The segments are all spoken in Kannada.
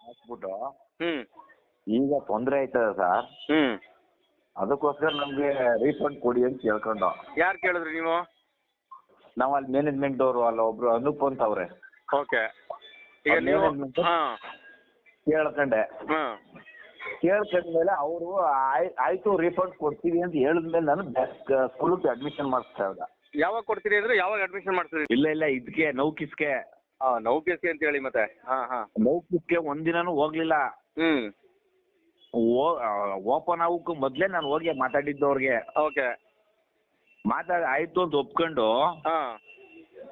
ಹಾಕ್ಬಿಟ್ಟು ಹ್ಮ್. ಈಗ ತೊಂದರೆ ಆಯ್ತದ ಸರ್? ಹ್ಮ್. ಅದಕ್ಕೋಸ್ಕರ ನಮ್ಗೆ ರೀಫಂಡ್ ಕೊಡಿ ಅಂತ ಕೇಳ್ಕೊಂಡು. ಯಾರು ಕೇಳಿದ್ರಿ ನೀವು? ನಾವ್ ಅಲ್ಲಿ ಮ್ಯಾನೇಜ್ಮೆಂಟ್ ಅವರು ಅಲ್ಲ ಒಬ್ರು ಅನೂಪ್ ಅಂತ ಅವ್ರೆ. ಓಕೆ. ಈಗ ಅವ್ರ್ ನೀವು? ಹಾ. ಕೇಳ್ಕೊಂಡೆ. ಹಾ. ಕೇಳ್ಕೊಂಡ್ಮೇಲೆ ಅವರು ಆಯ್ತು ರೀಫಂಡ್ ಕೊಡ್ತೀವಿ ಅಂತ ಹೇಳಿದ್ಮೇಲೆ ನಾನು ಸ್ಕೂಲ್ ಅಡ್ಮಿಷನ್ ಮಾಡಿಸ್ತಾ ಇದ್ದ. ಯಾವಾಗ ಕೊಡ್ತೀರಿ ಅಂದ್ರೆ ಯಾವಾಗ ಅಡ್ಮಿಷನ್ ಮಾಡ್ತೀರಿ ಇಲ್ಲ ಇಲ್ಲ ಇದಕ್ಕೆ ನೌಕಿಸ್ಗೆ ಹಾ ನೌಕೆಸಿ ಅಂತ ಹೇಳಿ ಮತ್ತೆ. ಹಾ ಹಾ. ನೌಕಕ್ಕೆ ಒಂದಿನಾನು ಹೋಗ್ಲಿಲ್ಲ. ಹ್ಮ್. ಓಪನ್ ಆಗೋಕ್ಕೂ ಮೊದ್ಲೇ ನಾನು ಹೋಗಿ ಮಾತಾಡಿದ್ದು ಅವ್ರಿಗೆ. ಓಕೆ. ಮಾತಾಡಿ ಆಯ್ತು ಅಂತ ಒಪ್ಕೊಂಡು ಹಾ.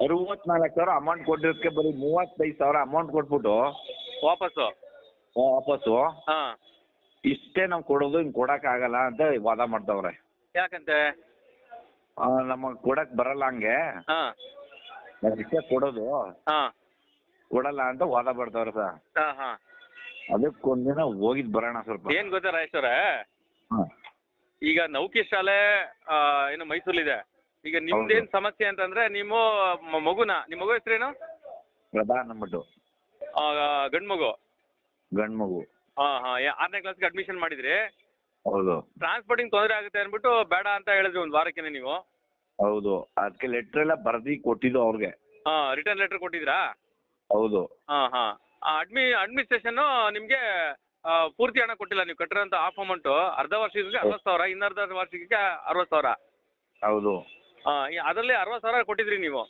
ಅರವತ್ನಾಲ್ಕು ಸಾವಿರ ಅಮೌಂಟ್ ಕೊಟ್ಟಿರೋದಕ್ಕೆ ಬರೀ ಮೂವತ್ತೈದು ಸಾವಿರ ಅಮೌಂಟ್ ಕೊಟ್ಬಿಟ್ಟು ವಾಪಸ್ಸು? ವಾಪಸ್ಸು. ಹಾ. ಇಷ್ಟೇ ನಾವು ಕೊಡೋದು ಹಿಂಗೆ ಕೊಡಕ್ಕಾಗಲ್ಲ ಅಂತ ವಾದ ಮಾಡ್ತಾವ್ರೆ ಯಾಕಂತೆ? ನಮಗ್ ಕೊಡಕ್ ಬರಲ್ಲ ಹಂಗೆ. ಹಾ. ನಾವು ಇಷ್ಟೇ ಕೊಡೋದು. ಹಾ. ಕೊಡಲ್ಲ ಅಂತ ವಾದ ಮಾಡ್ತಾವ್ರೆ ಸರ್ ಹಾ ಹಾ. ಅದಕ್ಕೆ ಒಂದಿನ ಹೋಗಿದ್ ಬರೋಣ ಸ್ವಲ್ಪ. ಏನ್ ಗೊತ್ತಾ ರಾಜೇಶ್ವರ ಹಾಂ. ಈಗ ನೌಕಿ ಶಾಲೆ ಆ, ಏನು ಮೈಸೂರಲ್ಲಿದೆ. ಈಗ ನಿಮ್ದೇನ್ ಸಮಸ್ಯೆ ಅಂತಂದ್ರೆ ನಿಮ್ಮ ಮ- ಮಗುನ ನಿಮ್ ಮಗು ಹೆಸರೇನು? ಪ್ರಧಾನ ಮಟ್ಟು ಆ, ಗಂಡ್ ಮಗು ಗಂಡು ಮಗು ಹಾ. ಹಾ ಆರನೇ ಕ್ಲಾಸ್ಗೆ ಅಡ್ಮಿಷನ್ ಮಾಡಿದ್ರಿ. ಹೌದು. ಟ್ರಾನ್ಸ್ಪೋರ್ಟಿಂಗ್ ತೊಂದರೆ ಆಗುತ್ತೆ ಅಂದ್ಬಿಟ್ಟು ಬೇಡ ಅಂತ ಹೇಳಿದ್ರಿ ಒಂದ್ ವಾರಕ್ಕೆ ನೀವು. ಹೌದು. ಅದಕ್ಕೆ ಲೆಟರ್ ಎಲ್ಲ ಬರ್ದಿ ಕೊಟ್ಟಿದ್ದು ಅವ್ರಿಗೆ. ಹಾ ರಿಟರ್ನ್ ಲೆಟರ್ ಕೊಟ್ಟಿದ್ರಾ? ಹೌದು. ಹಾ ಹಾ. ಅಡ್ಮಿ ಅಡ್ಮಿನಿಸ್ಟ್ರೇಷನ್ ನಿಮ್ಗೆ ಪೂರ್ತಿ ಹಣ ಕೊಟ್ಟಿಲ್ಲ. ನೀವು ಕಟ್ಟಿರೋಂಥ ಹಾಫ್ ಅಮೌಂಟು ಅರ್ಧ ವರ್ಷಕ್ಕೆ ಅರವತ್ ಸಾವಿರ ಇನ್ನರ್ಧ ವರ್ಷಕ್ಕೆ ಅರವತ್ತು ಸಾವಿರ. ಹೌದು. ಆ ಅದರಲ್ಲಿ ಅರವತ್ತು ಸಾವಿರ ಕೊಟ್ಟಿದ್ರಿ ನೀವು.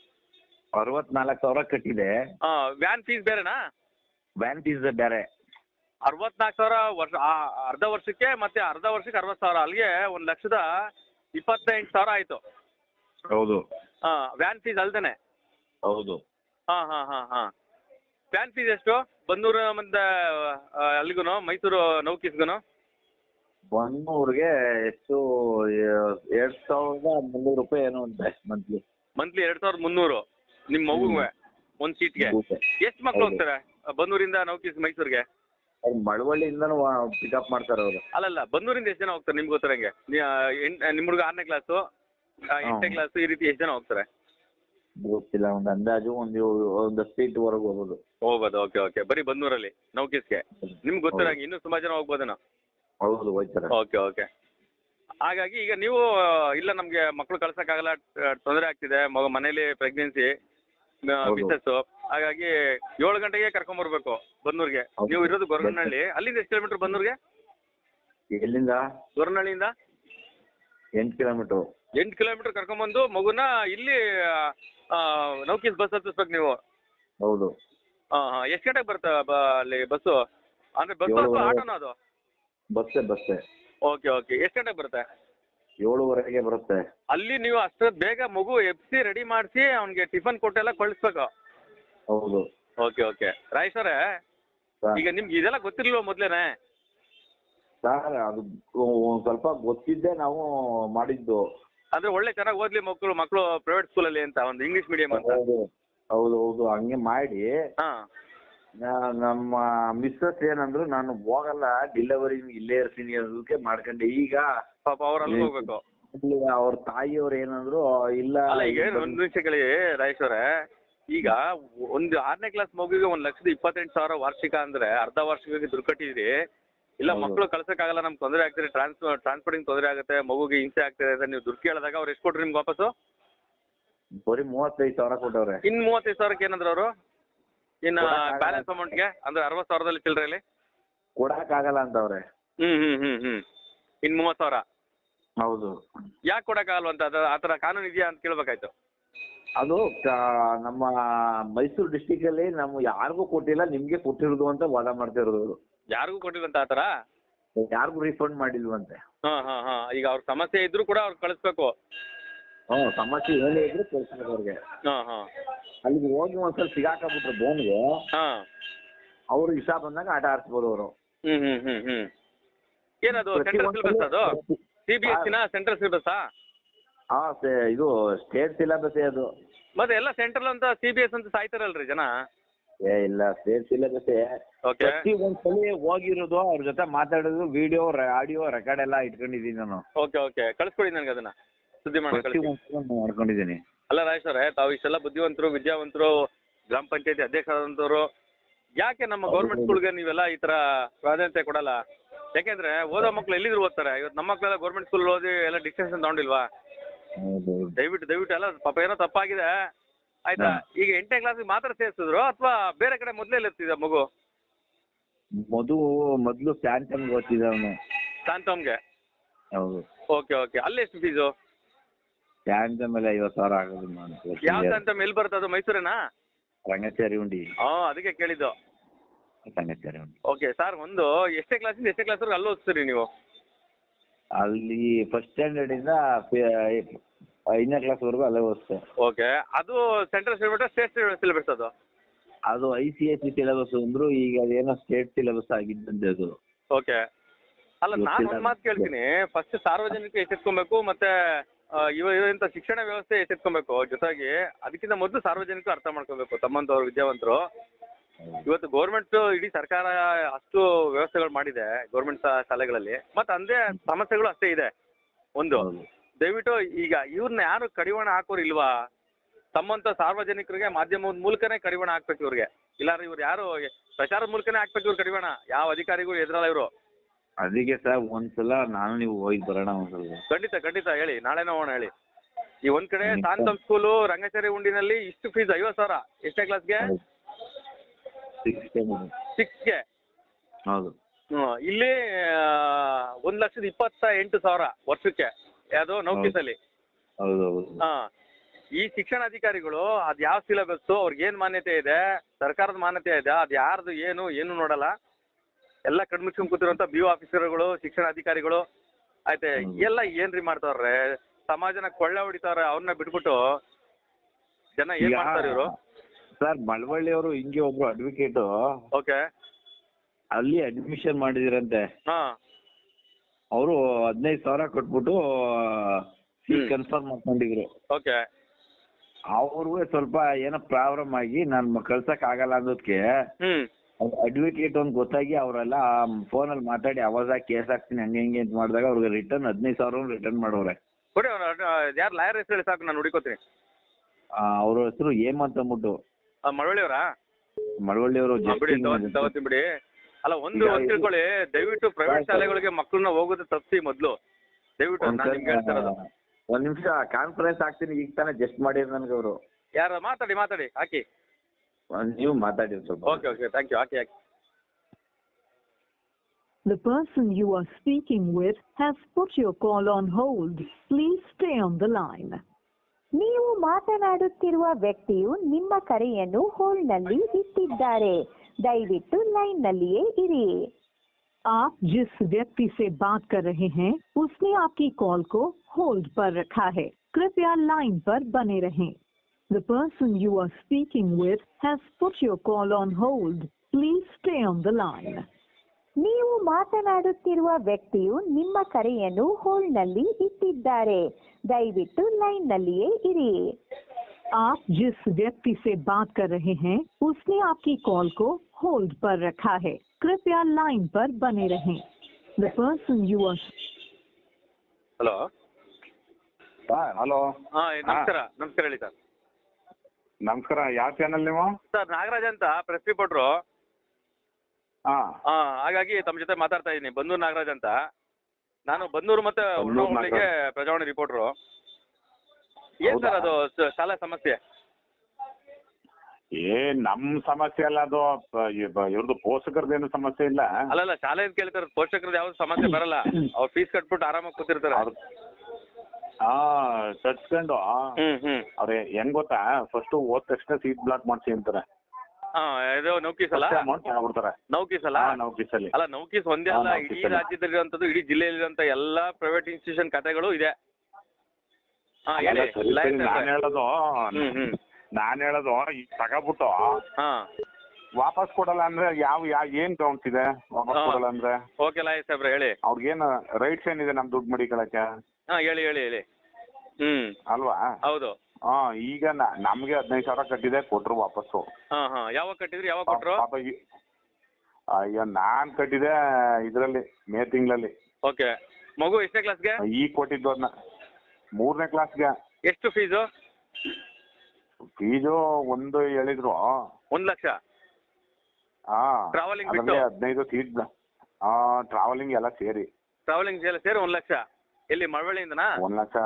ಅರವತ್ನಾಲ್ಕು ಸಾವಿರ ಕಟ್ಟಿದೆ. ಹಾ ವ್ಯಾನ್ ಫೀಸ್ ಬೇರೆನಾ? ವ್ಯಾನ್ ಫೀಸ್ ಬೇರೆ. ಅರವತ್ನಾಲ್ಕು ಸಾವಿರ ವರ್ಷ ಆ, ಅರ್ಧ ವರ್ಷಕ್ಕೆ ಮತ್ತೆ ಅರ್ಧ ವರ್ಷಕ್ಕೆ ಅರವತ್ತು ಸಾವಿರ. ಅಲ್ಲಿಗೆ ಒಂದ್ ಲಕ್ಷದ ಇಪ್ಪತ್ತೆಂಟು ಸಾವಿರ ಆಯಿತು. ಹೌದು. ಹಾ ವ್ಯಾನ್ ಫೀಸ್ ಅಲ್ದೇನೆ. ಹೌದು. ಹಾ ಹಾ ಹಾ ಹಾಂ. ವ್ಯಾನ್ ಫೀಸ್ ಎಷ್ಟು? ಬಂದೂರು ಮತ್ತು ಅಲ್ಲಿಗೂ ಮೈಸೂರು ನೌಕೀಸ್ಗೂ ಬನ್ನೂರಿಗೆ ಎಷ್ಟು ಎರಡು ಸಾವಿರದ ಮುನ್ನೂರು ರೂಪಾಯಿ ಏನೋ ಅಂತೆ ಮಂತ್ಲಿ ಮಂತ್ಲಿ ಎರಡು ಸಾವಿರದ ಮುನ್ನೂರು ನಿಮ್ಮ ಮಗುಗೆ ಒಂದು ಸೀಟ್ಗೆ ಎಷ್ಟು ಮಕ್ಳು. ಹೋಗ್ತಾರೆ ಬನ್ನೂರಿಂದ ನೌಕೀಸ್ ಮೈಸೂರಿಗೆ? ಅವ್ರು ಮಳವಳ್ಳಿಯಿಂದನೂ ಪಿಕಪ್ ಮಾಡ್ತಾರೆ ಅವರು. ಅಲ್ಲಲ್ಲ ಬಂದೂರಿಂದ ಎಷ್ಟು ಜನ ಹೋಗ್ತಾರೆ ನಿಮ್ಗೆ ಗೊತ್ತಿರಂಗೆ? ನಿಮ್ಮ ಹುಡುಗ ಆರನೇ ಕ್ಲಾಸು ಎಂಟನೇ. ಕ್ಲಾಸು ಈ ರೀತಿ ಎಷ್ಟು ಜನ ಹೋಗ್ತಾರೆ? ಗೊತ್ತಿಲ್ಲ ಒಂದು ಅಂದಾಜು ಒಂದ್ ಒಂದು ಸೀಟ್ವರೆಗೆ ಹೋಗೋದು. ಹೋಗ್ಬೋದು ಓಕೆ ಓಕೆ ಬರೀ ಬಂದೂರಲ್ಲಿ ನೌಕೀಸ್ಗೆ. ನಿಮ್ಗೆ ಗೊತ್ತಿರಂಗೆ ಇನ್ನೂ ಸುಮಾರು ಜನ ಹೋಗ್ಬೋದನ? ಹೌದು ಹೋಯ್ತಾರೆ ಓಕೆ ಓಕೆ ಹಾಗಾಗಿ ಈಗ ನೀವು ಇಲ್ಲ ನಮಗೆ ಮಕ್ಕಳು ಕಳ್ಸೋಕ್ಕಾಗಲ್ಲ ತೊಂದರೆ ಆಗ್ತಿದೆ ಮಗ ಮನೇಲಿ ಪ್ರೆಗ್ನೆನ್ಸಿ ಹೌದು. ಮಿಸ್ಸಸ್ಸು ಹಾಗಾಗಿ ಏಳು ಗಂಟೆಗೆ ಕರ್ಕೊಂಬರ್ಬೇಕು ಬನ್ನೂರಿಗೆ. ಹೌದು. ನೀವು ಇರೋದು ಗೊರ್ಗನಹಳ್ಳಿ ಅಲ್ಲಿಂದ ಎಷ್ಟು ಕಿಲೋಮೀಟರ್ ಬನ್ನೂರ್ಗೆ? ಎಲ್ಲಿಂದ? ಗೊರವನಹಳ್ಳಿಯಿಂದ? ಎಂಟು ಕಿಲೋಮೀಟ್ರು ಎಂಟು ಕಿಲೋಮೀಟರ್ ಕರ್ಕೊಂಬಂದು ಮಗುನ ಇಲ್ಲಿ ನೌಕಿಸ್ ಬಸ್ ಹತ್ತಿಸ್ಬೇಕು ನೀವು. ಹೌದು. ಹಾಂ ಹಾಂ ಎಷ್ಟು ಗಂಟೆಗೆ ಬರುತ್ತೆ ಬ ಅಲ್ಲಿ ಬಸ್ಸು? ಅಂದ್ರೆ ಬಸ್ಸು ಅಥವಾ ಏಳುವರೆ. ಆಟೋನ ಅದು? ಬಸ್ಸೇ ಬಸ್ಸೇ. Okay okay. ಎಷ್ಟು ಗಂಟೆಗೆ ಬರುತ್ತೆ? ಏಳುವರೆಗೆ ಬರುತ್ತೆ. ಅಲ್ಲಿ ನೀವು ಅಷ್ಟೊತ್ತು ಬೇಗ ಮಗು ಎಬ್ಸಿ ರೆಡಿ ಮಾಡಿಸಿ ಅವ್ನಿಗೆ ಟಿಫನ್ ಕೊಟ್ಟೆಲ್ಲ ಕಳಿಸ್ಬೇಕು. ಹೌದು. Okay okay. ರಾಯ್ ಸರ್ ಈಗ ನಿಮ್ಗೆ ಇದೆಲ್ಲ ಗೊತ್ತಿರ್ಲಿಲ್ವ ಮೊದ್ಲೇನೆ? ಸರ್ ಅದು ಒಂದ್ ಸ್ವಲ್ಪ ಗೊತ್ತಿದ್ದೆ ನಾವು ಮಾಡಿದ್ದು. ಅಂದ್ರೆ ಒಳ್ಳೆ ಚೆನ್ನಾಗಿ ಓದ್ಲಿ ಮಕ್ಕಳು ಮಕ್ಕಳು ಪ್ರೈವೇಟ್ ಸ್ಕೂಲಲ್ಲಿ ಅಂತ ಒಂದು ಇಂಗ್ಲಿಷ್ ಮೀಡಿಯಂ ಅಂತ. ಹೌದು ಹೌದು ಹೌದು. ಹಂಗೆ ಮಾಡಿ ಹಾ. ನಾ- ನಮ್ಮ ಮಿಸ್ಸಸ್ ಏನಂದ್ರು ನಾನು ಹೋಗಲ್ಲ ಡಿಲವರಿ ಇಲ್ಲೇ ಇರ್ತೀನಿ ಅನ್ನೋದಕ್ಕೆ ಮಾಡ್ಕೊಂಡೆ. ಈಗ ಪಾಪ ಅವ್ರು ಅಲ್ಲಿ ಹೋಗ್ಬೇಕು. ಇಲ್ಲಿ ಅವ್ರ ತಾಯಿಯವ್ರ ಏನಂದ್ರು ಇಲ್ಲ ಅಲ್ಲ ಈಗ ಒಂದು ನಿಮಿಷ ಕೇಳಿ ರಾಯೇಶ್ವರೇ ಈಗ ಒಂದು ಆರನೇ ಕ್ಲಾಸ್ ಮಗುವಿಗೆ ಒಂದ್ ಲಕ್ಷದ ಇಪ್ಪತ್ತೆಂಟು ಸಾವಿರ ವಾರ್ಷಿಕ ಅಂದ್ರೆ ಅರ್ಧ ವಾರ್ಷಿಕಕ್ಕೆ ದುಡ್ಡು ಕಟ್ಟಿದ್ರಿ ಇಲ್ಲ ಮಕ್ಳು ಮಕ್ಕಳು ಕಳ್ಸಕ್ಕಾಗಲ್ಲ ನಮ್ಗೆ ತೊಂದರೆ ಆಗ್ತಿದೆ. ಟ್ರಾನ್ಸ್ ಟ್ರಾನ್ಸ್ಪೋರ್ಟಿಂಗ್ ತೊಂದರೆ ಆಗುತ್ತೆ ಮಗುಗೆ ಹಿಂಸೆ ಆಗ್ತಿದೆ ಅಂತ ನೀವು ದುಡ್ಡು ಕೇಳಿದಾಗ ಅವ್ರು ಎಷ್ಟು ಕೊಟ್ರಿ ನಿಮ್ಗೆ ವಾಪಸ್ಸು? ಬರೀ ಮೂವತ್ತೈದು ಸಾವಿರ ಕೊಟ್ಟವ್ರೆ. ಇನ್ ಮೂವತ್ತೈದು ಸಾವಿರಕ್ಕೆ ಏನಂದ್ರೆ ಅವರು? ಇನ್ನು. ಬ್ಯಾಲೆನ್ಸ್ ಅಮೌಂಟ್ಗೆ ಅಂದ್ರೆ ಅರವತ್ತು ಸಾವಿರದಲ್ಲಿ ಚಿಲ್ಲರೆಯಲ್ಲಿ ಕೊಡಕ್ ಆಗಲ್ಲ ಅಂತವ್ರೆ. ಹ್ಮ್ ಹ್ಮ್ ಹ್ಮ್ ಹ್ಮ್. ಇನ್ ಮೂವತ್ತು ಸಾವಿರ? ಹೌದು. ಯಾಕೆ ಅಂತ? ಅದ ಆ ಥರ ಕಾನೂನು ಇದೆಯಾ ಅಂತ ಕೇಳ್ಬೇಕಾಯ್ತು. ಅದು ಕ- ನಮ್ಮ ಮೈಸೂರು ಡಿಸ್ಟಿಕ್ ಅಲ್ಲಿ ನಾವು ಯಾರಿಗೂ ಕೊಟ್ಟಿಲ್ಲ ನಿಮ್ಗೆ ಕೊಟ್ಟಿರೋದು ಅಂತ ವಾದ ಮಾಡ್ತಿರೋದು ಅವ್ರು. ಯಾರಿಗೂ ಕೊಟ್ಟಿಲ್ಲಂತ ಆತರ ಯಾರಿಗೂ ರೀಫಂಡ್ ಮಾಡಿಲ್ವಂತೆ. ಹಾ ಹಾ ಹಾ. ಈಗ ಅವ್ರ ಸಮಸ್ಯೆ ಇದ್ರು ಕೂಡ ಅವ್ರು ಕಳಿಸ್ಬೇಕು. ಹ್ಮ್ ಸಮಸ್ಯೆ ಏನೇ ಇದ್ರು ಕಳ್ಸ್ಬೇಕು ಅವ್ರಿಗೆ. ಹಾ ಹಾ. ಅಲ್ಲಿಗೆ ಹೋಗಿ ಒಂದ್ಸಲ ಸಿಗಾಕಬಿಟ್ರು ಬೋನ್ಗೆ ಹಾ. ಅವ್ರು ಇಷ್ಟ ಬಂದಾಗ ಆಟ ಆಡ್ಸ್ಬೋದು ಅವರು. ಹ್ಮ್ ಹ್ಮ್ ಹ್ಮ್ ಹ್ಮ್. ಏನದು ಸೆಂಟ್ರಲ್ ಸಿಲೆಬಸ್ ಅದು? ಸಿಬಿಎಸ್ಸಿನ ಸೆಂಟ್ರಲ್ ಆ? ಸೆ- ಇದು ಸ್ಟೇಟ್ ಸಿಲೆಬಸ್ ಅದು. ಮತ್ತೆ ಎಲ್ಲ ಸೆಂಟ್ರಲ್ ಅಂತ ಸಿಬಿಎಸ್ ಅಂತ ಸಾಯ್ತಾರಲ್ರಿ ಜನ? ಏ ಇಲ್ಲ ಸ್ಟೇಟ್ ಸಿಲೆಬಸ್ ಓಕೆ ಪ್ರತಿ ಒಂದ್ಸಲಿ ಹೋಗಿರೋದು ಅವ್ರ ಜೊತೆ ಮಾತಾಡೋದು ವಿಡಿಯೋ ಆಡಿಯೋ ರೆಕಾರ್ಡ್ ಎಲ್ಲ ಇಟ್ಕೊಂಡಿದ್ದೀನಿ ನಾನು. ಓಕೆ ಓಕೆ ಕಳಿಸ್ಕೊಡಿ ನನಗೆ ಅದನ್ನ. ಸುದ್ದಿ ಮಾಡಿ ಪ್ರತಿ ಕಳಿಸಿ. ಒಂದ್ಸಲ ಮಾಡ್ಕೊಂಡಿದ್ದೀನಿ. ಅಲ್ಲ ರಾಜೇಶ್ವರೇ ತಾವು ಇಷ್ಟೆಲ್ಲ ಬುದ್ಧಿವಂತರು ವಿದ್ಯಾವಂತರು ಗ್ರಾಮ ಪಂಚಾಯತಿ ಅಧ್ಯಕ್ಷರಾದಂಥವ್ರು ಯಾಕೆ ನಮ್ಮ ಗೌರ್ಮೆಂಟ್ ಸ್ಕೂಲ್ಗೆ ನೀವೆಲ್ಲ ಈ ತರ ಪ್ರಾಧಾನ್ಯತೆ ಕೊಡಲ್ಲ? ಯಾಕೆಂದ್ರೆ ಓದೋ ಮಕ್ಳು ಎಲ್ಲಿದ್ರು ಓದ್ತಾರೆ? ಇವತ್ತು ನಮ್ಮ ಮಕ್ಕಳೆಲ್ಲ ಗೌರ್ಮೆಂಟ್ ಸ್ಕೂಲ್ ಓದಿ ಎಲ್ಲ ಡಿಸ್ಟಿಂಕ್ಷನ್ ತಗೊಂಡಿಲ್ವಾ? ಹೌದು ದಯವಿಟ್ಟು ದಯವಿಟ್ಟು ಎಲ್ಲ ಪಾಪ ಏನೋ ತಪ್ಪಾಗಿದೆ. ಆಯ್ತಾ? ಹಾ. ಈಗ ಎಂಟನೇ ಕ್ಲಾಸಿಗೆ ಮಾತ್ರ ಸೇರಿಸಿದ್ರು ಅಥವಾ ಬೇರೆ ಕಡೆ ಮೊದಲೇ ಎತ್ತಿದ ಮಗು? ಮಧು ಮೊದ್ಲು ಸ್ಯಾಂಟಮ್ ಓದ್ತಿದ್ದ ಅವನು. ಶಾಂತಮ್ಗೆ ಹೌದು. Okay okay. ಅಲ್ಲಿ ಎಷ್ಟು ಫೀಸು ಸ್ಯಾಂಟಮ್ ಅಲ್ಲಿ ಐವತ್ತು ಸಾವಿರ ಆಗೋದು ಯಾವ ಸ್ಯಾಂಟಮ್? ಎಲ್ಲಿ ಬರುತ್ತೆ ಅದು? ಮೈಸೂರೇನಾ? ರಂಗಚಾರಿ ಉಂಡಿ ಹಾ ಅದಕ್ಕೆ ಕೇಳಿದ್ದು. ರಂಗಚಾರಿ ಉಂಡಿ ಓಕೆ ಸರ್ ಒಂದು ಎಷ್ಟೇ ಕ್ಲಾಸಿಂದ ಎಷ್ಟೇ ಕ್ಲಾಸ್ವರೆಗೂ ಅಲ್ಲಿ ಓದಿಸ್ತೀರಿ ನೀವು? ಅಲ್ಲಿ ಫಸ್ಟ್ ಸ್ಟ್ಯಾಂಡರ್ಡ್ ಇಂದ ಐದನೇ ಕ್ಲಾಸ್ ವರೆಗೂ ಅಲ್ಲೇ ಓದಿಸ್ತೆ ಓಕೆ ಅದು ಸೆಂಟ್ರಲ್ ಸಿಲೆಬಸ್ ಸ್ಟೇಟ್ ಸಿಲೆಬಸ್ ಅದು? ಅದು I C S C syllabus ಅಂದ್ರು ಈಗ ಅದೇನೋ ಸ್ಟೇಟ್ ಸಿಲೆಬಸ್ ಆಗಿದ್ದಂತೆ ಅದು. ಓಕೆ ಅಲ್ಲ ನಾನು ಒಂದು ಮಾತು ಕೇಳ್ತೀನಿ. ಫಸ್ಟ್ ಸಾರ್ವಜನಿಕ ಎಚ್ಚೆತ್ಕೊಬೇಕು ಮತ್ತೆ ಇವ ಇವಂತ ಶಿಕ್ಷಣ ವ್ಯವಸ್ಥೆ ಎಚ್ಚೆತ್ಕೊಬೇಕು ಜೊತೆಗೆ ಅದಕ್ಕಿಂತ ಮೊದಲು ಸಾರ್ವಜನಿಕರು ಅರ್ಥ ಮಾಡ್ಕೋಬೇಕು ತಮ್ಮಂತವ್ರು ವಿದ್ಯಾವಂತರು. ಇವತ್ತು ಗೌರ್ಮೆಂಟ್ ಇಡೀ ಸರ್ಕಾರ ಅಷ್ಟು ವ್ಯವಸ್ಥೆಗಳು ಮಾಡಿದೆ ಗೌರ್ಮೆಂಟ್ ಶಾಲೆಗಳಲ್ಲಿ. ಮತ್ತೆ ಅಂದೇ ಸಮಸ್ಯೆಗಳು ಅಷ್ಟೇ ಇದೆ. ಒಂದು. ದಯವಿಟ್ಟು ಈಗ ಇವ್ರನ್ನ ಯಾರು ಕಡಿವಾಣ ಹಾಕೋರು ಇಲ್ವಾ ತಮ್ಮಂತ ಸಾರ್ವಜನಿಕರಿಗೆ ಮಾಧ್ಯಮದ ಮೂಲಕನೇ ಕಡಿವಾಣ ಹಾಕ್ಬೇಕು ಇವ್ರಿಗೆ. ಇಲ್ಲಾಂದ್ರೆ ಇವ್ರು ಯಾರು ಪ್ರಚಾರದ ಮೂಲಕನೇ ಹಾಕ್ಬೇಕು ಇವ್ರು ಕಡಿವಾಣ. ಯಾವ ಅಧಿಕಾರಿಗಳು ಎದುರಲ್ಲ ಇವರು. ಅದಕ್ಕೆ ಸರ್ ಒಂದ್ಸಲ ನಾನು ನೀವು ಹೋಗಿ ಬರೋಣ ಒಂದ್ಸಲ. ಖಂಡಿತ ಖಂಡಿತ ಹೇಳಿ. ನಾಳೆನೇ ಹೋಗೋಣ ಹೇಳಿ. ಈ ಒಂದ್ ಕಡೆ ಸಾಂತಮ್ ಸ್ಕೂಲು ರಂಗಚಾರಿ ಉಂಡಿನಲ್ಲಿ ಇಷ್ಟು ಫೀಸ್ ಐವತ್ ಸಾವಿರ. ಎಷ್ಟನೇ ಕ್ಲಾಸ್ಗೆ ಸಿಕ್ಸ್ ಸಿಕ್ಸ್ಗೆ ಹೌದು. ಇಲ್ಲಿ ಒಂದ್ ಲಕ್ಷದ ಇಪ್ಪತ್ತ ಎಂಟು ಸಾವಿರ ವರ್ಷಕ್ಕೆ. ಯಾವುದು ನೌಕಿಸಲ್ಲಿ. ಹೌದು ಹೌದು. ಹಾ. ಈ ಶಿಕ್ಷಣಾಧಿಕಾರಿಗಳು ಅದ್ ಯಾವ ಸಿಲೆಬಸ್ ಅವ್ರಿಗೆ ಏನ್ ಮಾನ್ಯತೆ ಇದೆ ಸರ್ಕಾರದ ಮಾನ್ಯತೆ ಇದೆ ಅದ್ ಯಾರ್ದು ಏನು ಏನು ನೋಡಲ್ಲ. ಎಲ್ಲ ಕಣ್ಮುಚ್ಕೊಂಡ್ ಕೂತಿರುವಂತ ಬಿ ಆಫೀಸರ್ಗಳು ಶಿಕ್ಷಣಾಧಿಕಾರಿಗಳು ಆಯ್ತೆ. ಎಲ್ಲ ಏನ್ರಿ ಮಾಡ್ತಾವ್ರೆ ಸಮಾಜನ ಕೊಳ್ಳೆ ಹೊಡಿತಾವ್ರೆ ಅವ್ರನ್ನ ಬಿಟ್ಬಿಟ್ಟು ಜನ ಏನ್ ಮಾಡ್ತಾರೆ ಇವರು? ಸರ್ ಮಳವಳ್ಳಿ ಅವರು ಹಿಂಗೆ ಒಬ್ರು ಅಡ್ವೊಕೇಟ್ ಓಕೆ. ಅಲ್ಲಿ ಅಡ್ಮಿಷನ್ ಮಾಡಿದಿರಂತೆ. ಹಾ. ಅವರು ಹದಿನೈದು ಸಾವಿರ ಕೊಟ್ಬಿಟ್ಟು ಸೀಟ್ ಕನ್ಫರ್ಮ್ ಮಾಡ್ಕೊಂಡಿದ್ರು. ಓಕೆ. ಅವ್ರಿಗೂ ಸ್ವಲ್ಪ ಏನೋ ಪ್ರಾಬ್ಲಮ್ ಆಗಿ ನಾನು ಕಳ್ಸಕ್ ಆಗಲ್ಲ ಅನ್ನೋದಕ್ಕೆ ಅಡ್ವೊಕೇಟ್ ಒಂದು ಗೊತ್ತಾಗಿ ಅವರೆಲ್ಲ ಅಲ್ಲಿ ಮಾತಾಡಿ ಅವಾಗ ಕೇಸ್ ಹಾಕ್ತೀನಿ ಹಂಗೆ ಹಿಂಗೆ ಅಂತ ಮಾಡಿದಾಗ ಅವ್ರಿಗೆ ರಿಟರ್ನ್ ಹದಿನೈದು ಸಾವಿರ ರಿಟರ್ನ್ ಮಾಡೋರೆ. ಕೊಡಿ ಯಾರು ಲಾಯರ್ ಹೆಸರು ಹೇಳಿ ಸಾಕು ನಾನು ಹುಡುಕೋತೀನಿ. ಅವ್ರ ಹೆಸರು ಅಂತ ಅಂದ್ಬಿಟ್ಟು. ಮಳವಳ್ಳಿ ಅವರು ತಗೋತೀನಿ ತಗೋತೀನಿ ಬಿಡಿ. ಅಲ್ಲ ಒಂದು ತಿಳ್ಕೊಳ್ಳಿ ದಯವಿಟ್ಟು ಪ್ರೈವೇಟ್ ಶಾಲೆಗಳಿಗೆ ಮಕ್ಕಳನ್ನ ಹೋಗೋದು ತಪ್ಪಿಸಿ ಮೊದಲು. ದಯವಿಟ್ಟು ನಾನು ನಿಮ್ಗೆ ಹೇಳ್ತಾ ಇರೋದು. ಒಂದ್ ನಿಮಿಷ ಕಾನ್ಫರೆನ್ಸ್ ಆಗ್ತೀನಿ ಈಗ ತಾನೇ ಜಸ್ಟ್ ಮಾಡಿದ್ರು ನನ್ಗೆ ಅವರು. ಯಾರು? ಮಾತಾಡಿ ಮಾತಾಡಿ ಹಾಕಿ. ನೀವು ಮಾತಾಡಿ ಒಂದ್ ಸ್ವಲ್ಪ. ಓಕೆ ಓಕೆ ಥ್ಯಾಂಕ್ ಯು ಹಾಕಿ ಹಾಕಿ. The person you are speaking with has put your call on hold. Please stay on the line. ನೀವು ಮಾತನಾಡುತ್ತಿರುವ ವ್ಯಕ್ತಿಯು ನಿಮ್ಮ ಕರೆಯನ್ನು ಹೋಲ್ನಲ್ಲಿ ಇಟ್ಟಿದ್ದಾರೆ. ದಯವಿಟ್ಟು ಲೈನ್ನಲ್ಲಿಯೇ ಇರಿ. आप जिस व्यक्ति से बात कर रहे हैं उसने आपकी कॉल को होल्ड पर रखा है कृपया लाइन पर बने रहें The person you are speaking with has put your call on hold. Please stay on the line. ನೀವು ಮಾತನಾಡುತ್ತಿರುವ ವ್ಯಕ್ತಿಯು ನಿಮ್ಮ ಕರೆಯನ್ನು ಹೋಲ್ಡ್ನಲ್ಲಿ ಇಟ್ಟಿದ್ದಾರೆ ದಯವಿಟ್ಟು ಲೈನ್ನಲ್ಲಿಯೇ ಇರಿ आप जिस व्यक्ति से बात कर रहे हैं उसने आपकी कॉल को होल्ड पर रखा है कृपया लाइन पर बने रहें The person you are hello hello ಹಾಂ ನಮಸ್ಕಾರ ನಮಸ್ಕಾರ ಹೇಳಿ ಸರ್ ನಮಸ್ಕಾರ ಯಾವ ಚಾನಲ್ ನೀವು ಸರ್ ನಾಗರಾಜ್ ಅಂತ ಪ್ರೆಸ್ ರಿಪೋರ್ಟ್ರು ಹಾ ಹಾಂ ಹಾಗಾಗಿ ತಮ್ಮ ಜೊತೆ ಮಾತಾಡ್ತಾ ಇದ್ದೀನಿ ಬನ್ನೂರು ನಾಗರಾಜ್ ಅಂತ ನಾನು ಬನ್ನೂರು ಮತ್ತೆ ಬನ್ನೂರು ಉರ್ಣಹಳ್ಳಿಗೆ ಪ್ರಜಾವಾಣಿ ರಿಪೋರ್ಟ್ರು ಏನ್ ಸರ್ ಹೌದಾ? ಅದು ಸ- ಶಾಲಾ ಸಮಸ್ಯೆ ಏ ನಮ್ ಸಮಸ್ಯೆ ಅಲ್ಲ ಅದು. ಇವ್ರದ್ದು ಪೋಷಕರದೇನು ಸಮಸ್ಯೆ ಇಲ್ಲ. ಅಲ್ಲಲ್ಲ ಶಾಲೆ ಅಂತ ಕೇಳ್ತಾರೆ ಪೋಷಕರದ್ದು ಯಾವ್ದು ಸಮಸ್ಯೆ ಬರಲ್ಲ. ಅವ್ರು ಫೀಸ್ ಕಟ್ಬಿಟ್ಟು ಆರಾಮಾಗಿ ಕೂತಿರ್ತಾರೆ. ಹಾ ಕಟ್ಸ್ಕೊಂಡು ಅವ್ರ ಹೆಂಗ್ ಗೊತ್ತಾ? ಫಸ್ಟ್ ಓದ್ ತಕ್ಷಣ ಸೀಟ್ ಬ್ಲಾಕ್ ಮಾಡ್ಸಿ ಅಂತಾರೆ. ಇದು ನೌಕೀಸ್ ಅಲ್ಲ? ಅಮೌಂಟ್ ತಗೊಬಿಡ್ತಾರೆ ನೌಕೀಸ್ ಅಲ್ಲಿ? ಅಲ್ಲ. ನೌಕೀಸ್ ಒಂದೇ ಅಲ್ಲ ನೌಕೀಸ್ ಇಡೀ ಅಲ್ಲ. ರಾಜ್ಯದಲ್ಲಿರುವಂತದ್ದು ಇಡೀ ಜಿಲ್ಲೆಯಲ್ಲಿರುವಂತ ಎಲ್ಲಾ ಪ್ರೈವೇಟ್ ಇನ್ಸ್ಟಿಟ್ಯೂಷನ್ ಕಥೆಗಳು ಇದೆ. ಹೇಳೋದು. ನಾನ್ ಹೇಳೋದು ಈಗ ತಗೊಬಿಟ್ಟು ಹಾ. ವಾಪಸ್ ಕೊಡಲ್ಲ ಅಂದ್ರೆ ಯಾವ ಯಾವ ಏನ್ ಕೌಂಟ್ ಇದೆ? ವಾಪಸ್ ಹಾ. ಕೊಡಲ್ಲ ಅಂದ್ರೆ? ಓಕೆ ಲಾಯ್ ಸಾಹೇಬ್ರೆ ಹೇಳಿ. ಅವ್ರಿಗೇನು ರೈಟ್ಸ್ ಏನಿದೆ ನಮ್ ದುಡ್ಡು ಮಡಿಕೊಳಕ್ಕೆ? ಹಾ ಹೇಳಿ ಹೇಳಿ ಹೇಳಿ. ಹ್ಮ್. ಅಲ್ವಾ? ಹೌದು. ಹಾ ಈಗ ನ- ನಮ್ಗೆ ಹದಿನೈದು ಸಾವಿರ ಕಟ್ಟಿದೆ ಕೊಟ್ರು ವಾಪಸ್ಸು. ಹಾ ಹಾ. ಯಾವಾಗ ಕಟ್ಟಿದ್ರಿ? ಯಾವಾಗ ಕೊಟ್ರು? ಪಾಪ ಈ- ಅಯ್ಯೋ ನಾನ್ ಕಟ್ಟಿದೆ ಇದ್ರಲ್ಲಿ ಮೇ ತಿಂಗಳಲ್ಲಿ. ಓಕೆ ಮಗು ಎಷ್ಟನೇ ಕ್ಲಾಸ್ಗೆ ಈಗ ಕೊಟ್ಟಿದ್ದು ಅದನ್ನ ಮೂರನೇ ಕ್ಲಾಸ್ಗೆ ಎಷ್ಟು ಫೀಸು ಫೀಸು ಒಂದು ಹೇಳಿದ್ರು. ಒಂದ್ ಲಕ್ಷ? ಹಾ Travelling ಅದರಲ್ಲಿ ಬಿಟ್ಟು? ಹದಿನೈದು ಸೀಟ್ ಆ ಟ್ರಾವೆಲಿಂಗ್ ಎಲ್ಲ ಸೇರಿ. ಟ್ರಾವೆಲಿಂಗ್ ಎಲ್ಲ ಸೇರಿ ಒಂದ್ ಲಕ್ಷ? ಎಲ್ಲಿ ಮಳವಳ್ಳಿಯಿಂದನಾ? ಒಂದ್ ಲಕ್ಷ.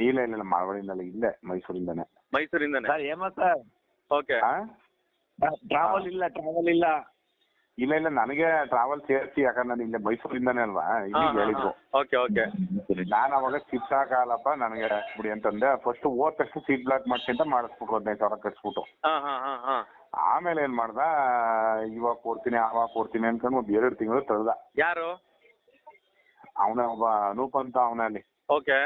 ಇಲ್ಲ ಇಲ್ಲ ಇಲ್ಲ ಇಲ್ಲೇ ಮೈಸೂರಿಂದಾನೆ. ಮೈಸೂರಿಂದನೇ? ಸರ್ ಏಮ ಸರ್? ಓಕೆ ಹಾ ಟ್ರಾವೆಲ್ ಇಲ್ಲ ಟ್ರಾವೆಲ್ ಇಲ್ಲ. ಇಲ್ಲ ಇಲ್ಲ ನನಗೆ ಟ್ರಾವೆಲ್ ಸೇರಿಸಿ ಯಾಕಂದ್ರೆ ನಾನು ಇಲ್ಲೇ ಮೈಸೂರಿಂದಾನೆ ಅಲ್ವಾ? ಇಲ್ಲಿ ಹೇಳಿದ್ರು ಓಕೆ ಓಕೆ ನಾನು ಅವಾಗ ಸಿಟ್ ಹಾಕಲ್ಲಪ್ಪ ನನಗೆ ಬಿಡಿ ಅಂತಂದೆ. ಫಸ್ಟ್ ಹೋದ ತಕ್ಷಣ ಸೀಟ್ ಬ್ಲಾಕ್ ಮಾಡ್ಕೊಂತ ಮಾಡಿಸ್ಬಿಟ್ರು ಹದಿನೈದು ಸಾವಿರ ಕಟ್ಸ್ಬಿಟ್ಟು. ಆಮೇಲೆ ಏನ್ ಮಾಡ್ದ? ಇವಾಗ ಕೊಡ್ತೀನಿ ಅವಾಗ ಕೊಡ್ತೀನಿ ಅನ್ಕೊಂಡು ಒಂದ್ ಎರಡು ತಿಂಗಳು ತಳ್ದ. ಯಾರು? ಅವನ ಒಬ್ಬ ಅನೂಪ್ ಅಂತ ಅವನ ಅಲ್ಲಿ ಓಕೆ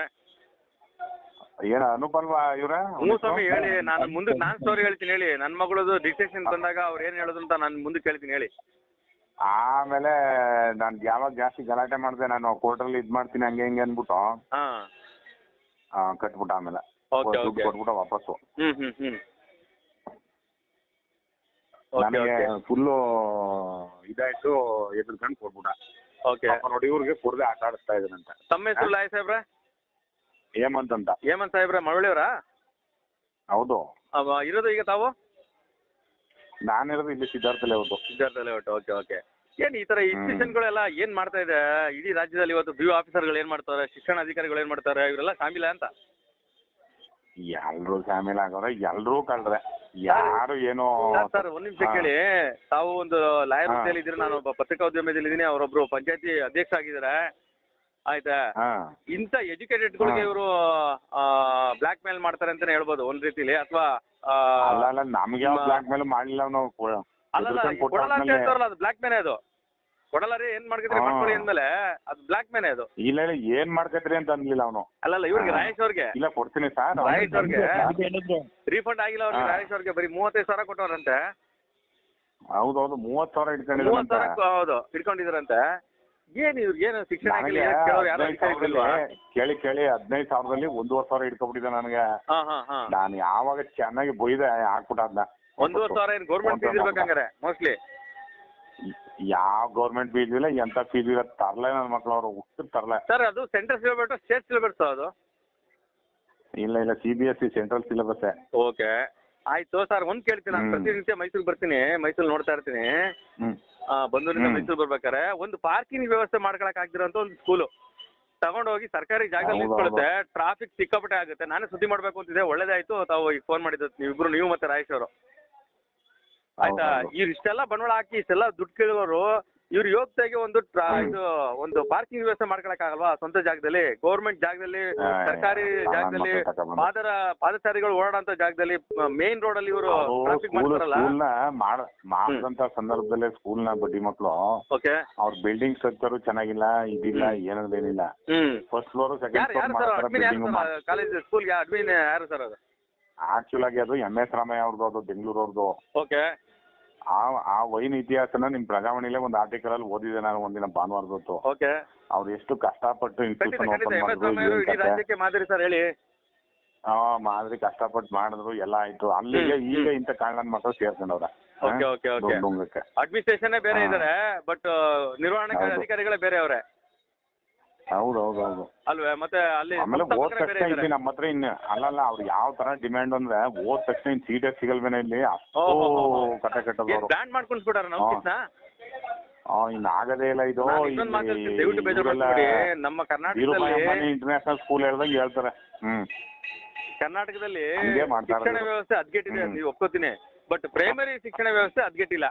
ಏನ ಅನೂಪ್ ಅಲ್ವಾ ಇವ್ರ? ಸ್ವಾಮಿ ಹೇಳಿ. ನಾನು ಮುಂದೆ ನಾನ್ ಸ್ಟೋರಿ ಹೇಳ್ತೀನಿ ಹೇಳಿ. ನನ್ ಮಗಳದು ಡಿಸಿಷನ್ ಬಂದಾಗ ಅವ್ರು ಏನ್ ಹೇಳುದು ಅಂತ ನಾನು ಮುಂದೆ ಹೇಳ್ತೀನಿ ಹೇಳಿ. ಆಮೇಲೆ ನಾನ್ ಯಾವಾಗ ಜಾಸ್ತಿ ಗಲಾಟೆ ಮಾಡ್ದೆ ನಾನು ಕೋರ್ಟಲ್ಲಿ ಇದ್ ಮಾಡ್ತೀನಿ ಹಂಗೆ ಹಿಂಗೆ ಅಂದ್ಬಿಟ್ಟು ಹಾ. ಆ, ಕಟ್ಬಿಟ್ಟ ಆಮೇಲೆ. ದುಡ್ಡು ಕೊಟ್ಬಿಟ್ಟ ವಾಪಸ್ಸು. Hmm hmm hmm. ಓಕೆ ನನಗೆ ಓಕೆ ಫುಲ್ಲು ಇದಾಯ್ತು ಎದುರ್ಕೊಂಡು ಕೊಟ್ಬಿಟ್ಟ. ಓಕೆ ಪಾಪ ನೋಡಿ ಇವ್ರಿಗೆ ಕುಡ್ದೆ ಆಟ ಆಡಿಸ್ತಾ ಇದ್ರಂತೆ ತಮ್ಮ ಹೆಸರು ಲಾಯ್ ಸಾಹೇಬ್ರ? ಹೇಮಂತ್ ಅಂತ. ಹೇಮಂತ್ ಸಾಹೇಬ್ರ ಮಳವಳ್ಳಿಯವರಾ? ಹೌದು. ಇರೋದು ಈಗ ತಾವು? ನಾನಿರೋದು ಇಲ್ಲಿ Siddhartha layout Siddhartha layout okay okay ಏನ್ ಈ ತರ ಇನ್ಸ್ಟಿಟ್ಯೂಷನ್ಗಳೆಲ್ಲ ಏನ್ ಮಾಡ್ತಾ ಇದೆ? ಇಡೀ ರಾಜ್ಯದಲ್ಲಿ ಇವತ್ತು ಬಿ ಆಫೀಸರ್ಗಳು ಏನ್ ಮಾಡ್ತಾರೆ ಶಿಕ್ಷಣ ಅಧಿಕಾರಿಗಳು ಏನ್ ಮಾಡ್ತಾರೆ ಇವರೆಲ್ಲ ಶಾಮಿಲ ಅಂತ? ಎಲ್ರು ಶಾಮಿಲ್ ಆಗೋರೆ ಎಲ್ರೂ ಕಳ್ರೆ ಯಾರು ಏನೋ ಸರ್, ಒಂದ್ ನಿಮಿಷ ಕೇಳಿ. ತಾವು ಒಂದು ಲಾಯರ್. ಹುದ್ದೆಯಲ್ಲಿ ಇದ್ದೀರಿ ನಾನು ಒಬ್ಬ ಪತ್ರಿಕೋದ್ಯಮದಲ್ಲಿ ಇದ್ದೀನಿ ಅವರೊಬ್ರು ಪಂಚಾಯತಿ ಅಧ್ಯಕ್ಷ ಆಗಿದ್ದಾರೆ. ಆಯ್ತಾ? ಇಂತ ಇಂಥ ಎಜುಕೇಟೆಡ್ಗಳಿಗೆ ಗಳಿಗೆ ಇವರು ಬ್ಲಾಕ್ ಮೇಲ್ ಮಾಡ್ತಾರೆ ಅಂತಾನೆ ಹೇಳ್ಬೋದು ಒಂದ್ ರೀತಿಲಿ ಅಥವಾ ಅಲ್ಲ ಅಲ್ಲ ನಮ್ಗೆ ಯಾವ ಬ್ಲಾಕ್ ಮೇಲ್ ಮಾಡಿಲ್ಲ ನಾವು ಅಲ್ಲಲ್ಲ ಕೊಡಲ್ಲ ಅಂತ ಹೇಳ್ತಾರಲ್ಲ ಅದು ಬ್ಲಾಕ್ ಮೇನೆ ಅದು. ಕೊಡಲ್ಲ ರೀ ಏನ್ ಮಾಡ್ಕೊತೀರಿ. ಮಾಡ್ಕೊಳ್ಳಿ ಅಂದ್ಮೇಲೆ ಅದು ಬ್ಲಾಕ್ ಮೇನೆ ಅದು. ಇಲ್ಲ ಇಲ್ಲ ಏನ್ ಮಾಡ್ಕತ್ರಿ ಅಂತ ಅನ್ಲಿಲ್ಲ ಅವನು. ಅಲ್ಲಲ್ಲ ಇವ್ರಿಗೆ. ರಾಯೇಶ್ ಅವ್ರಿಗೆ. ಇಲ್ಲ ಕೊಡ್ತೀನಿ ಸರ್ ರಾಯೇಶ್ ಅವ್ರಿಗೆ. ರೀಫಂಡ್ ಆಗಿಲ್ಲ ಅವ್ರಿಗೆ. ರಾಯೇಶ್ ಅವ್ರಿಗೆ ಬರೀ ಮೂವತ್ತೈದು ಸಾವಿರ ಕೊಟ್ಟವ್ರಂತೆ. ಹೌದೌದು ಮೂವತ್ ಸಾವಿರ ಸಾವಿರ ಹೌದು ಇಟ್ಕೊಂಡಿದಾರಂತೆ. ಏನ್ ಇವ್ರಿಗೆ ಏನು ಶಿಕ್ಷಣ ಕೇಳೋರು ಯಾರು ಕೇಳಿ ಕೇಳಿ ಹದಿನೈದು ಸಾವಿರದಲ್ಲಿ ಒಂದೂವರೆ ಸಾವಿರ ಇಟ್ಕೊಬಿಟ್ಟಿದೆ ನನಗೆ. ಹಾ ಹಾ ಹಾ. ನಾನು ಯಾವಾಗ ಚೆನ್ನಾಗಿ ಬೊಯ್ದೆ ಹಾಕ್ಬಿಟ್ಟ ಅದನ್ನ ಒಂದೂವರೆ ಸಾವಿರ ಏನು ಗೌರ್ಮೆಂಟ್ ಫೀಸ್ ಇರ್ಬೇಕಂಗಾರೆ ಮೋಸ್ಟ್ಲಿ ಯಾವ ಗೌರ್ಮೆಂಟ್ ಫೀಸ್ ಇಲ್ಲ ಎಂತ ಫೀಸ್ ಇಲ್ಲ ತರಲೆ ನನ್ನ ಮಕ್ಳು ಅವ್ರು ಹುಟ್ಟು ತರಲೆ. ಸರ್ ಅದು ಸೆಂಟ್ರಲ್ ಸಿಲೆಬಸ್ ಸ್ಟೇಟ್ ಸಿಲೆಬಸ್ ಅದು? ಇಲ್ಲ ಇಲ್ಲ C B S C central syllabus okay ಆಯ್ತು ಸರ್ ಒಂದ್ ಕೇಳ್ತೀನಿ ನಾನು ಹ್ಮ್. ಪ್ರತಿನಿತ್ಯ ಮೈಸೂರಿಗೆ ಬರ್ತೀನಿ ಮೈಸೂರ್ ನೋಡ್ತಾ ಇರ್ತೀನಿ. ಹ್ಮ್. ಬಂದೂರಿಂದ ಮೈಸೂರ್ ಬರ್ಬೇಕಾರೆ ಒಂದು ಪಾರ್ಕಿಂಗ್ ವ್ಯವಸ್ಥೆ ಮಾಡ್ಕೊಳಕ್ ಆಗ್ದಿರೋ ಒಂದು ಸ್ಕೂಲು ತಗೊಂಡೋಗಿ ಸರ್ಕಾರಿ ಜಾಗದಲ್ಲಿ ನಿಂತ್ಕೊಳ್ಳುತ್ತೆ ಟ್ರಾಫಿಕ್ ಸಿಕ್ಕಾಪಟ್ಟೆ ಆಗುತ್ತೆ. ನಾನೇ ಸುದ್ದಿ ಮಾಡ್ಬೇಕು ಅಂತಿದ್ದೆ ಒಳ್ಳೇದಾಯ್ತು ತಾವು ಈಗ ಫೋನ್ ಮಾಡಿದ್ದು ನೀವಿಬ್ರು ನೀವು ಮತ್ತೆ ರಾಯೇಶ್ ಅವರು. ಆಯ್ತಾ. ಇವ್ರು ಇಷ್ಟೆಲ್ಲ ಬಂಡವಾಳ ಹಾಕಿ ಇಷ್ಟೆಲ್ಲ ದುಡ್ಡು ಕೇಳುವವರು ಇವ್ರು ಯೋಗ್ಯತೆಗೆ ಒಂದು ಟ್ರಾ- ಇದು ಒಂದು ಪಾರ್ಕಿಂಗ್ ವ್ಯವಸ್ಥೆ ಮಾಡ್ಕೊಳಕ್ ಆಗಲ್ವಾ ಸ್ವಂತ ಜಾಗದಲ್ಲಿ ಗೌರ್ಮೆಂಟ್ ಜಾಗದಲ್ಲಿ ಸರ್ಕಾರಿ ಜಾಗದಲ್ಲಿ ಪಾದರ ಪಾದಚಾರಿಗಳು ಓಡಾಡಂತ ಜಾಗದಲ್ಲಿ ಮೇನ್ ರೋಡ್ ಅಲ್ಲಿ ಇವರು ಟ್ರಾಫಿಕ್ ಸ್ಕೂಲ್ ಮಾಡ್ತಾರಲ್ಲ? ಸ್ಕೂಲ್ನ ಮಾಡ ಮಾಡದಂತ ಸಂದರ್ಭದಲ್ಲೇ ಸ್ಕೂಲ್ನ ಬಡ್ಡಿ ಮಕ್ಕಳು ಓಕೆ ಅವ್ರ ಬಿಲ್ಡಿಂಗ್ ಸ್ಟ್ರಕ್ಚರ್ ಚೆನ್ನಾಗಿಲ್ಲ ಇದಿಲ್ಲ ಏನದೇನಿಲ್ಲ ಹ್ಮ್. First floor second floor college ಸ್ಕೂಲ್ಗೆ ಅಡ್ಮಿನ್ ಯಾರು ಸರ್ ಅದು? ಆಕ್ಚುಲ್ ಆಗಿ ಅದು ಎಂ ಎಸ್ ರಾಮಯ್ಯ ಅವ್ರದ್ದು ಅದು ಬೆಂಗಳೂರು ಅವ್ರದ್ದು ಓಕೆ ಆ ಆ ವೈನ್ ಇತಿಹಾಸನ ನಿಮ್ ಪ್ರಜಾವಾಣಿಲೇ ಒಂದು ಆರ್ಟಿಕಲ್ ಅಲ್ಲಿ ಓದಿದೆ ನಾನು ಒಂದಿನ ಭಾನುವಾರದ ಹೊತ್ತು ಓಕೆ. ಅವ್ರು ಎಷ್ಟು ಕಷ್ಟಪಟ್ಟು ಖಂಡಿತ ಇನ್ಸ್ಟಿಟ್ಯೂಷನ್ ಖಂಡಿತ. ಓಪನ್ ಎಂ ಎಸ್ ಮಾಡಿದ್ರು ರಾಮಯ್ಯರು ಏನ್ ಕತೆ? ರಾಜ್ಯಕ್ಕೆ ಮಾದರಿ ಸರ್ ಹೇಳಿ. ಆ ಮಾದರಿ ಕಷ್ಟಪಟ್ಟು ಮಾಡಿದ್ರು ಎಲ್ಲ ಆಯ್ತು. ಅಲ್ಲಿಗೆ ಹ್ಮ್, ಈಗ ಇಂತ ಇಂಥ ಕಾರಣ ಮಾತ್ರ ಸೇರ್ಕೊಂಡವ್ರ ಓಕೆ ಓಕೆ ಓಕೆ. ಅಡ್ಮಿನಿಸ್ಟ್ರೇಷನ್ ಬೇರೆ ಹಾ. ಇದಾರೆ ಬಟ್ ನಿರ್ವಹಣಾ ಹೌದು. ಅಧಿಕಾರಿಗಳೇ ಬೇರೆ ಅವರೇ. ಹೌದು ಹೌದು ಹೌದು. ಅಲ್ವೇ ಮತ್ತೆ ಅಲ್ಲಿ ಆಮೇಲೆ ಓದ್ ಬೇರೆ ತಕ್ಷಣ ಇದಾರೆ. ಇಲ್ಲಿ ನಮ್ಮ ಹತ್ರ ಇನ್ನು ಅಲ್ಲಲ್ಲ ಅವ್ರು ಯಾವ ತರ ಡಿಮ್ಯಾಂಡ್ ಅಂದ್ರೆ ಓದ್ ತಕ್ಷಣ ಇನ್ ಸೀಟೇ ಸಿಗಲ್ವೇನೆ ಇಲ್ಲಿ? ಅಷ್ಟು ಓ, ಹೋ, ಹೋ, ಹೋ. ಕಟ್ಟ ಕಟ್ಟದವ್ರು ಬ್ಯಾಂಡ್ ಮಾಡ್ಕೊಂಡ್ಬಿಟ್ಟಾರ ನಾವು ಹಾ. ಆ, ಇನ್ನು ಆಗದೇ ಇಲ್ಲ ಇದು. ನಾನು ಇನ್ನೊಂದು ಮಾತು ಹೇಳ್ತೀನಿ ದಯವಿಟ್ಟು ಬೇಜಾರು ಮಾಡ್ಕೊಬೇಡಿ ನಮ್ಮ ಕರ್ನಾಟಕದಲ್ಲಿ ಇಂಟರ್ನ್ಯಾಷನಲ್ ಸ್ಕೂಲ್ ಹೇಳ್ದಂಗೆ ಹೇಳ್ತಾರೆ. ಹ್ಮ್. ಕರ್ನಾಟಕದಲ್ಲಿ ಹಂಗೆ ಶಿಕ್ಷಣ. ವ್ಯವಸ್ಥೆ ಅದ್ಗೆಟ್ಟಿದೆ ಹ್ಮ್. ನೀವು ಒಪ್ಕೋತೀನಿ. ಬಟ್ ಪ್ರೈಮರಿ ಶಿಕ್ಷಣ ವ್ಯವಸ್ಥೆ ಹದ್ಗೆಟ್ಟಿಲ್ಲ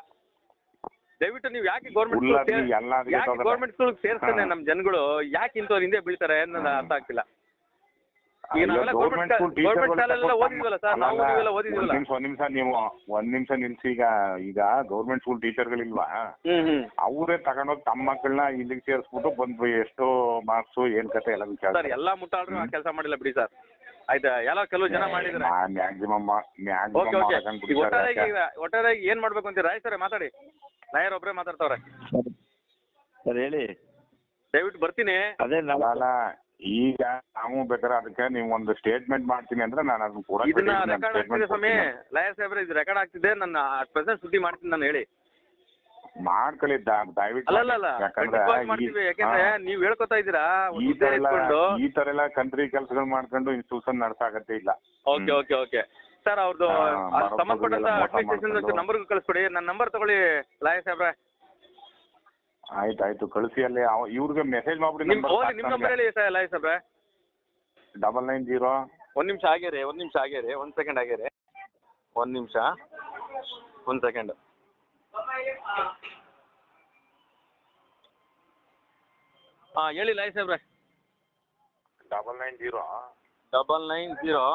ದಯವಿಟ್ಟು ನೀವು ಯಾಕೆ ಗೌರ್ಮೆಂಟ್ ಯಾಕೆ. ಗೌರ್ಮೆಂಟ್ ಸ್ಕೂಲ್ ಸೇರ್ಸ್ತಾನೆ ನಮ್ ನಮ್ಮ ಜನಗಳು? ಯಾಕೆ ಇಂಥವ್ರು ಹಿಂದೆ ಬೀಳ್ತಾರೆ ಅನ್ನೋದು ಅರ್ಥ ಆಗ್ತಿಲ್ಲ. ಈಗ ಅಯ್ಯೋ, ನಾವೆಲ್ಲ government ಗೌರ್ಮೆಂಟ್ school ಗೌರ್ಮೆಂಟ್ ಶಾಲೆಲ್ಲ ಓದಿದ್ವಲ್ಲ ಸರ್? ನಾವು ನೀವೆಲ್ಲ ಒಂದ್ ಓದಿದ್ವಲ್ಲ? ನಿಮಿಷ ಒಂದ್ ನಿಮಿಷ ನೀವು ಒಂದ್ ನಿಮಿಷ ನಿಲ್ಸಿ ಈಗ ಈಗ ಗೌರ್ಮೆಂಟ್ ಸ್ಕೂಲ್ ಟೀಚರ್ಗಳಿಲ್ವಾ ಗಳಿಲ್ವಾ? ಹ್ಮ್ ಅವರೇ ತಗೊಂಡೋಗಿ ತಮ್ಮ ಮಕ್ಕಳನ್ನ ಇಲ್ಲಿಗೆ ಸೇರಿಸ್ಬಿಟ್ಟು ಬಂದು ಎಷ್ಟು ಮಾರ್ಕ್ಸ್ ಏನ್ ಕತೆ ಎಲ್ಲ ವಿಚಾರ. ಸರ್ ಎಲ್ಲಾ ಮುಟ್ಟಾಳ್ರು ಕೆಲಸ ಮಾಡಿಲ್ಲ ಬಿಡಿ ಸರ್. ಆಯ್ತಾ? ಎಲ್ಲ ಕೆಲವು ಜನ ಮಾಡಿದ್ರೆ ಮ್ಯಾಕ್ಸಿಮಮ್ ಮ್ಯಾಕ್ಸಿಮಮ್ ಒಟ್ಟಾರೆಯಾಗಿ ಏನ್ ಮಾಡ್ಬೇಕು ಅಂತೀರಾ? ರಾಯ್ ಸರ್ ಮಾತಾಡಿ. ಲಾಯರ್ ಒಬ್ರೇ ಮಾತಾಡ್ತಾವ್ರೆ. ಸರ್ ಹೇಳಿ. ದಯವಿಟ್ಟು ಬರ್ತೀನಿ. ಅದೇ ನಾವು ಅಲ್ಲ ಈಗ ನಾವು ಬೇಕಾದ್ರೆ ಅದಕ್ಕೆ ನೀವು ಒಂದು ಸ್ಟೇಟ್ಮೆಂಟ್ ಮಾಡ್ತೀನಿ ಅಂದ್ರೆ ನಾನು ಅದನ್ನ ಕೂಡ ಇದನ್ನ ರೆಕಾರ್ಡ್ ಆಗ್ತಿದೆ ಸ್ವಾಮಿ. ಲಾಯರ್ ಸಾಹೇಬ್ರೆ ಇದು ರೆಕಾರ್ಡ್ ಆಗ್ತಿದೆ ನನ್ನ ಪ್ರೆಸೆಂಟ್ ಸುದ್ದಿ ಮಾಡ್ತೀನಿ ನಾನು ಹೇಳಿ. ಮಾಡ್ಕೊಳ್ಳಿ ದ- ದಯವಿಟ್ಟು. ಅಲ್ಲ ಅಲ್ಲ ಮಾಡ್ತೀವಿ. ಯಾಕೆಂದ್ರೆ. ನೀವ್ ಹೇಳ್ಕೊತಾ ಇದ್ದೀರಾ ಈ ತರ ಎಲ್ಲ ಇಟ್ಕೊಂಡು ಈ ತರ ಎಲ್ಲ ಕಂಟ್ರಿ ಕೆಲಸಗಳು ಮಾಡ್ಕೊಂಡು ಇನ್ಸ್ಟಿಟ್ಯೂಷನ್ ನಡ್ಸಾಗತ್ತೆ ಇಲ್ಲ. Okay okay okay. ಸರ್ ಅವ್ರದ್ದು ಸಂಬಂಧಪಟ್ಟಂತ ಅಡ್ಮಿನಿಸ್ಟ್ರೇಷನ್. ನಂಬರ್ಗೂ ಕಳಿಸ್ಕೊಡಿ ನನ್ನ ನಂಬರ್ ತಗೊಳ್ಳಿ ಲಾಯ ಸಾಹೇಬ್ರೆ. ಆಯ್ತು ಆಯ್ತು ಕಳಿಸಿ ಅಲ್ಲಿ. ಇವ್ರಿಗೆ ಮೆಸೇಜ್ ಮಾಡ್ಬಿಡಿ ನಿಮ್ ಓಲಿ ನಿಮ್ ನಂಬರ್ ಹೇಳಿ ಸರ್ ಲಾಯ ಸಾಹೇಬ್ರೆ. Double nine zero. ಒಂದ್ ನಿಮಿಷ ಆಗ್ಯಾರಿ ಒಂದ್ ನಿಮಿಷ ಆಗ್ಯಾರಿ ಒಂದ್ ಸೆಕೆಂಡ್ ಆಗ್ಯಾರಿ ಒಂದ್ ನಿಮಿಷ. ಒಂದ್ ಸೆಕೆಂಡ್ ಹಾ ಹೇಳಿ ಲಾಯ್ ಸಾಹೇಬ್ರೆ. Double nine zero. Double nine zero.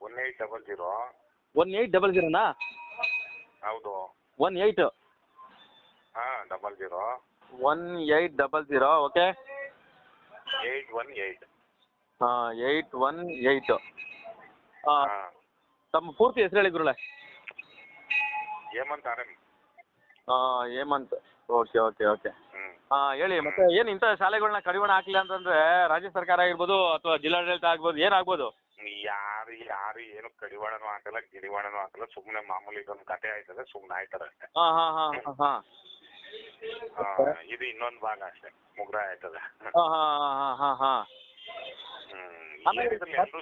One eight double zero one eight double ಜೀರೋನಾ ಹೌದು. ಒನ್ ಏಯ್ಟ್ ಹಾ double zero one eight double zero okay eight one eight ಹಾಂ ಏಯ್ಟ್ ಒನ್ ಏಯ್ಟ್ ಹಾಂ ಹಾ. ತಮ್ಮ ಪೂರ್ತಿ ಹೆಸರು ಹೇಳಿ ಗುರುಳೆ ಹೇಮಂತ್ ಆರ್ ಎಂ ಹಾಂ ಹೇಮಂತ್. Okay okay okay. ಹಾ ಹಾಂ ಹೇಳಿ ಮತ್ತೆ ಏನು ಇಂಥ ಶಾಲೆಗಳನ್ನ ಕಡಿವಾಣ ಹಾಕ್ಲಿಲ್ಲ ಅಂತಂದ್ರೆ ರಾಜ್ಯ ಸರ್ಕಾರ ಆಗಿರ್ಬೋದು ಅಥವಾ ಜಿಲ್ಲಾಡಳಿತ ಆಗ್ಬೋದು ಏನಾಗ್ಬೋದು ಯಾರು ಯಾರು ಏನು ಕಡಿವಾಣನೂ ಹಾಕಲ್ಲ ಗಿಡಿವಾಣನು ಹಾಕಲ್ಲ ಸುಮ್ಮನೆ ಮಾಮೂಲಿ ಇದೊಂದು ಕತೆ ಆಯ್ತದೆ ಸುಮ್ಮನೆ ಆಯ್ತದೆ ಅಷ್ಟೇ. ಹಾ ಹಾ ಹಾ ಹಾ ಆ, ಇದು ಇನ್ನೊಂದು ಭಾಗ ಅಷ್ಟೇ ಮುಗ್ರ ಆಯ್ತದೆ. ಹಾ ಹಾ ಹಾ ಹಾ ಹಾಂ. ಹ್ಮ್ ಆಮೇಲೆ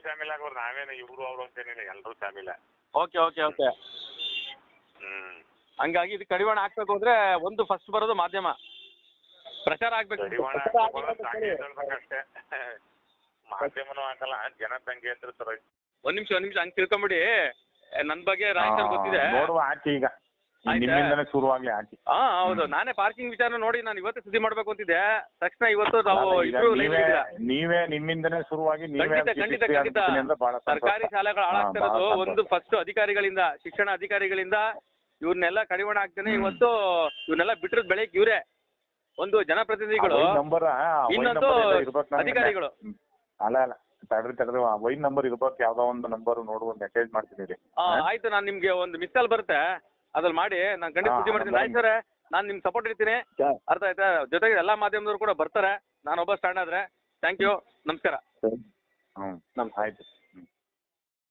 ಶಾಮಿಲ್ ಆಗೋರು ನಾವೇನು ಇವ್ರು ಅವ್ರು ಅಂತೇನಿಲ್ಲ ಎಲ್ಲರೂ ಶಾಮಿಲ ಓಕೆ ಓಕೆ ಓಕೆ. ಹ್ಮ್. ಹಂಗಾಗಿ ಇದು ಕಡಿವಾಣ ಹಾಕ್ಬೇಕು ಅಂದ್ರೆ ಒಂದು ಫಸ್ಟ್ ಬರೋದು ಮಾಧ್ಯಮ. ಪ್ರಚಾರ ಆಗ್ಬೇಕು. ಕಡಿವಾಣ ಪ್ರಚಾರ ಎದ್ದೇಳ್ಬೇಕಷ್ಟೇ ಮಾಧ್ಯಮನೂ ಹಾಕಲ್ಲ ಜನಸಂಖ್ಯೆ ಅಂದ್ರೆ ಸರ್. ಒಂದ್ ನಿಮಿಷ ಒಂದ್ ನಿಮಿಷ ಹಂಗ್ ತಿಳ್ಕೊಂಬಿಡಿ. ನನ್ ಬಗ್ಗೆ ರಾಯ್ ಸರ್ ಗೊತ್ತಿದೆ. ನೋಡುವ ಈಗ. ಆಯ್ತಾ? ನಿಮ್ಮಿಂದನೇ ಶುರುವಾಗ್ಲಿ ಹಾ ಹೌದು. ನಾನೇ ಪಾರ್ಕಿಂಗ್ ವಿಚಾರ ನೋಡಿ ನಾನು ಇವತ್ತೇ ಸುದ್ದಿ ಮಾಡ್ಬೇಕು ಅಂತಿದ್ದೆ. ತಕ್ಷಣ ಇವತ್ತು ನಾವು ಈಗ ಇಬ್ರು ನೀವೇ ಇದ್ದೀರಾ ನೀವೇ ನಿಮ್ಮಿಂದನೇ ಶುರುವಾಗಿ ನೀವೇ ಖಂಡಿತ ಖಂಡಿತ ಖಂಡಿತ. ಆಗ್ಬಿಡ್ತೀನಿ ಅಂದ್ರೆ ಬಹಳ ಸಂತೋಷ. ಸರ್ಕಾರಿ ಶಾಲೆಗಳು ಹಾಳಾಗ್ತಿರೋದು ಹಾಳಾಗ್ತಾ ಬಹಳ ಇರೋದು. ಸಂತೋಷ. ಒಂದು ಫಸ್ಟ್ ಅಧಿಕಾರಿಗಳಿಂದ ಶಿಕ್ಷಣ ಅಧಿಕಾರಿಗಳಿಂದ ಇವ್ರನ್ನೆಲ್ಲ ಕಡಿವಾಣ ಆಗ್ತಾನೆ ಇವತ್ತು ಇವ್ರನ್ನೆಲ್ಲ ಬಿಟ್ಟಿರೋದು ಬೆಳಗ್ಗೆ ಇವರೇ. ಒಂದು ಜನಪ್ರತಿನಿಧಿಗಳು ಆ ವೈನ್ ನಂಬರ್ ಆ ವೈನ್ ಇನ್ನೊಂದು ನಂಬರ್ ಎಲ್ಲ ಇರ್ಬೇಕು ನಮ್ಗೆ. ಅಧಿಕಾರಿಗಳು. ಹ್ಮ್. ಅಲ್ಲ ಅಲ್ಲ. ತಡ್ರಿ ತಡ್ರಿ. ವೈನ್ ನಂಬರ್ ಇರ್ಬೇಕು ಯಾವ್ದೋ ಒಂದು ನಂಬರ್ ನೋಡುವ ಮೆಸೇಜ್ ಮಾಡ್ತೀನಿ ರೀ ಆ, ಆಯ್ತು ನಾನು ನಿಮ್ಗೆ ಒಂದು ಮಿಸ್ ಕಾಲ್ ಬರುತ್ತೆ. ಅದ್ರಲ್ಲಿ ಮಾಡಿ ನಾನು ಖಂಡಿತ ಹಾ, ಸುದ್ದಿ ಮಾಡ್ತೀನಿ. ಆಯ್ತು ಸರ್ ನಾನು ನಿಮ್ ಸಪೋರ್ಟ್ ಇರ್ತೀನಿ. ಸರ್ ಅರ್ಥ ಆಯ್ತಾ? ಜೊತೆಗೆ ಎಲ್ಲಾ ಮಾಧ್ಯಮದವ್ರು ಕೂಡ ಬರ್ತಾರೆ. ನಾನು ಒಬ್ಬ ಸ್ಟ್ಯಾಂಡ್ ಆದ್ರೆ. ಥ್ಯಾಂಕ್ ಯು ನಮಸ್ಕಾರ. ಹ್ಮ್. ನಮಸ್ಕಾರ. ಆಯ್ತು.